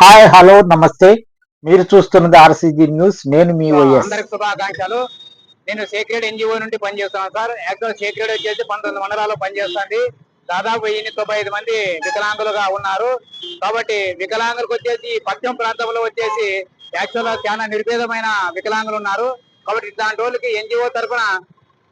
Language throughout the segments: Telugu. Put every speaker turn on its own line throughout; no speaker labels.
హాయ్ హలో నమస్తే. మీరు చూస్తున్నది ఆర్సీజీ న్యూస్. నేను మీ వైఎస్
శుభాకాంక్షలు. నేను సేక్రెడ్ ఎన్జిఓ నుండి పనిచేస్తున్నాను సార్. యాక్చువల్ సేక్రెడ్ వచ్చేసి పంతొమ్మిది మండలాల్లో పనిచేస్తుంది. దాదాపు వెయ్యి తొంభై ఐదు మంది వికలాంగులుగా ఉన్నారు. కాబట్టి వికలాంగులకు వచ్చేసి పశ్చిమ ప్రాంతంలో వచ్చేసి యాక్చువల్గా చాలా నిర్భేదమైన వికలాంగులు ఉన్నారు. కాబట్టి ఇట్లాంటి వాళ్ళకి ఎన్జిఓ తరఫున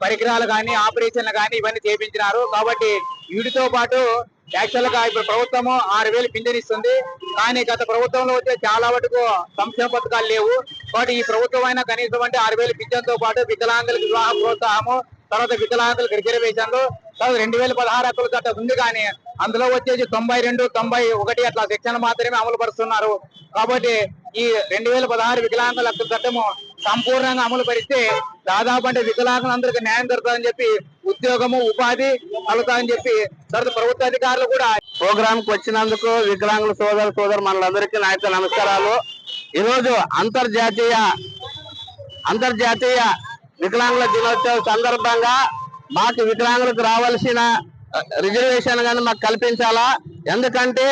పరికరాలు కానీ ఆపరేషన్లు కానీ ఇవన్నీ చేపించినారు. కాబట్టి వీటితో పాటు యాక్చువల్గా ఇప్పుడు ప్రభుత్వము ఆరు వేలు పింఛన్ ఇస్తుంది కానీ గత ప్రభుత్వంలో వచ్చే చాలా వరకు సంక్షేమ పథకాలు లేవు. కాబట్టి ఈ ప్రభుత్వం అయినా కనీసం అంటే ఆరు వేలు పింఛన్తో పాటు వికలాంగులకు వివాహ ప్రోత్సాహము తర్వాత వికలాంగులకు రిజర్వేషన్లు తర్వాత రెండు వేల పదహారు హక్కుల చట్టం ఉంది కానీ అందులో వచ్చేసి తొంభై రెండు తొంభై ఒకటి అట్లా శిక్షణ మాత్రమే అమలు పరుస్తున్నారు. కాబట్టి ఈ రెండు వేల పదహారు వికలాంగుల హక్కుల చట్టము సంపూర్ణంగా అమలు పరిస్తే దాదాపు అంటే వికలాంగులందరికీ న్యాయం దొరుకుతుందని చెప్పి ఉద్యోగము ఉపాధి కలుగుతాయని చెప్పి తర్వాత ప్రభుత్వ అధికారులు కూడా ప్రోగ్రామ్కు వచ్చినందుకు వికలాంగుల సోదర సోదరు మనందరికీ నా యొక్క నమస్కారాలు. ఈరోజు అంతర్జాతీయ అంతర్జాతీయ వికలాంగుల దినోత్సవం సందర్భంగా మాకు వికలాంగులకు రావాల్సిన రిజర్వేషన్ కానీ మాకు కల్పించాలా? ఎందుకంటే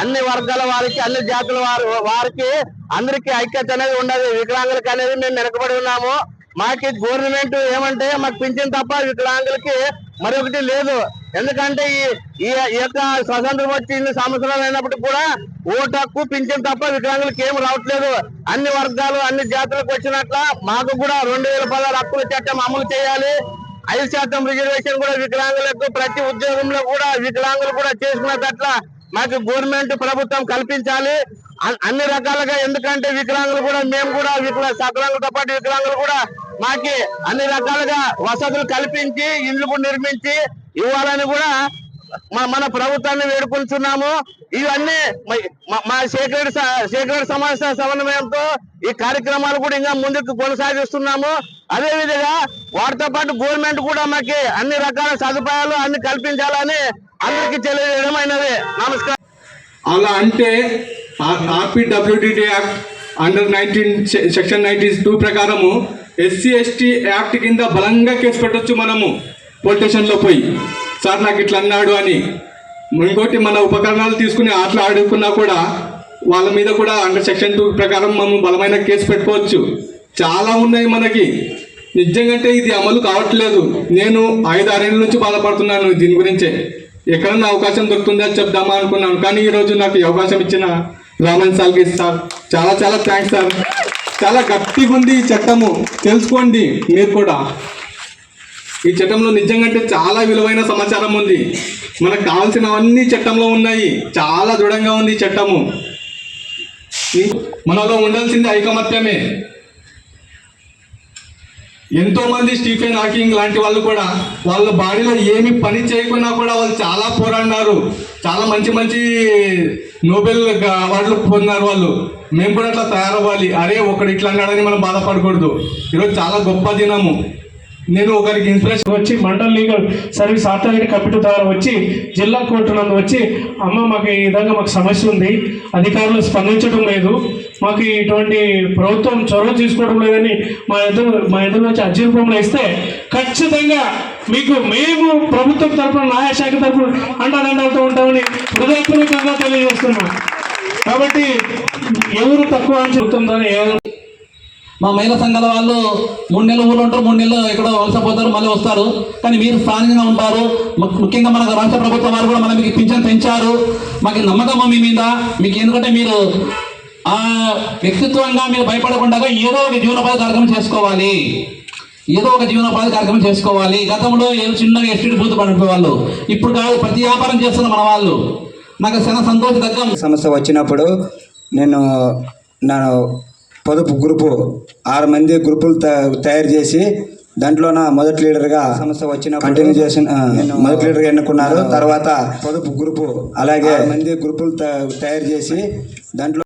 అన్ని వర్గాల వారికి అన్ని జాతుల వారు వారికి అందరికీ ఐక్యత అనేది ఉండదు. వికలాంగులకి అనేది మేము వెనకబడి ఉన్నాము. మాకు గవర్నమెంట్ ఏమంటే మాకు పింఛన్ తప్ప వికలాంగులకి మరొకటి లేదు. ఎందుకంటే ఈ ఈ యొక్క స్వతంత్రం వచ్చి ఇన్ని సంవత్సరాలు అయినప్పటికీ కూడా ఓటు హక్కు పింఛన్ తప్ప వికలాంగులకి ఏం రావట్లేదు. అన్ని వర్గాలు అన్ని జాతులకు వచ్చినట్ల మాకు కూడా రెండు వేల పదహారు హక్కుల చట్టం అమలు చేయాలి. ఐదు శాతం రిజర్వేషన్ కూడా వికలాంగులకు ప్రతి ఉద్యోగంలో కూడా వికలాంగులు కూడా చేసుకున్నట్ల మాకు గవర్నమెంట్ ప్రభుత్వం కల్పించాలి. అన్ని రకాలుగా ఎందుకంటే వికలాంగులు కూడా మేము కూడా వికలా సకలాంగులతో పాటు వికలాంగులు కూడా మాకి అన్ని రకాలుగా వసతులు కల్పించి ఇండ్లు నిర్మించి ఇవ్వాలని కూడా మన ప్రభుత్వాన్ని వేడుకుంటున్నాము ఇవన్నీ మా- మా సేక్రెడ్ సేక్రెడ్ సమన్వయంతో ఈ కార్యక్రమాలు కూడా ఇంకా ముందుకు కొనసాగిస్తున్నాము. అదే విధంగా వాటితో పాటు గవర్నమెంట్ కూడా మాకు అన్ని రకాల సదుపాయాలు అన్ని కల్పించాలని అందరికీ తెలియజేయడమైనది నమస్కారం.
అలా అంటే RPWDT act under nineteen section nineteen two ప్రకారము ఎస్సీ ఎస్టీ యాక్ట్ కింద బలంగా కేసు పెట్టొచ్చు మనము. పోలీస్ స్టేషన్లో పోయి. సార్ నాకు ఇట్లా అన్నాడు అని. ఇంకోటి మన ఉపకరణాలు తీసుకుని ఆటలు ఆడుకున్నా కూడా వాళ్ళ మీద కూడా అండర్ సెక్షన్ టూ ప్రకారం మనం బలమైన కేసు పెట్టుకోవచ్చు. చాలా ఉన్నాయి మనకి. నిజంగా ఇది అమలు కావట్లేదు. నేను ఐదారేళ్ళ నుంచి బాధపడుతున్నాను దీని గురించే. ఎక్కడన్నా అవకాశం దొరుకుతుందా చెప్దామా అనుకున్నాను. కానీ ఈరోజు నాకు ఈ అవకాశం ఇచ్చిన రామన్ సాల్కి సార్ చాలా చాలా థ్యాంక్స్ సార్. చాలా గట్టిగా ఉంది ఈ చట్టము. తెలుసుకోండి మీరు కూడా. ఈ చట్టంలో నిజంగా చాలా విలువైన సమాచారం ఉంది. మనకు కావాల్సినవన్నీ చట్టంలో ఉన్నాయి. చాలా దృఢంగా ఉంది చట్టము. మనలో ఉండాల్సింది ఐకమత్యమే. ఎంతో మంది స్టీఫెన్ హాకింగ్ లాంటి వాళ్ళు కూడా వాళ్ళ బాడీలో ఏమి పని చేయకున్నా కూడా వాళ్ళు చాలా పోరాడినారు. చాలా మంచి మంచి నోబెల్ అవార్డులు పొందినారు వాళ్ళు. మేము కూడా అట్లా తయారవ్వాలి. అరే ఒకడు ఇట్లా అన్నాడని మనం బాధపడకూడదు. ఈరోజు చాలా గొప్ప దినము. నేను ఒకరికి ఇన్స్పిరేషన్
వచ్చి mandal legal service authority committee ద్వారా వచ్చి జిల్లా కోర్టు నందు వచ్చి అమ్మ మాకు ఈ విధంగా మాకు సమస్య ఉంది అధికారులు స్పందించడం లేదు మాకు ఇటువంటి ప్రభుత్వం చొరవ తీసుకోవడం లేదని మా ఎదురు మా ఎదురు వచ్చి అర్జీ రూపంలో ఇస్తే ఖచ్చితంగా మీకు మేము ప్రభుత్వం తరపున న్యాయశాఖ తరపున అండదండలతో ఉంటామని హృదయపూర్వకంగా తెలియజేస్తున్నాం. కాబట్టి ఎవరు తక్కువ అని చెప్తుందని ఏదో
మా మహిళా సంఘాల వాళ్ళు మూడు నెలలు ఊళ్ళో ఉంటారు మూడు నెలలు ఎక్కడో వలసపోతారు మళ్ళీ వస్తారు. కానీ మీరు స్థానికంగా ఉంటారు. ముఖ్యంగా మన రాష్ట్ర ప్రభుత్వం వారు కూడా మనం మీకు పింఛన్ పెంచారు. మాకు నమ్మకం మీ మీద. మీకు ఎందుకంటే మీరు ఆ వ్యక్తిత్వంగా మీరు భయపడకుండా ఏదో ఒక జీవనోపాధి కార్యక్రమం చేసుకోవాలి. ఏదో ఒక జీవనోపాధి కార్యక్రమం చేసుకోవాలి. గతంలో ఏదో చిన్నగా ఎస్టీడీ బూత్ పడిపోయే వాళ్ళు ఇప్పుడు కాదు ప్రతి వ్యాపారం చేస్తున్న మన వాళ్ళు. నాకు చాలా సంతోషదగ్గం
సమస్య వచ్చినప్పుడు నేను నా పొదుపు గ్రూపు ఆరు మంది గ్రూపులు తయారు చేసి దాంట్లో నా మొదటి లీడర్గా సమస్య వచ్చిన కంటిన్యూ చేసిన మొదటి లీడర్గా ఎన్నుకున్నారు. తర్వాత పొదుపు గ్రూపు. అలాగే మంది గ్రూపులు తయారు చేసి దాంట్లో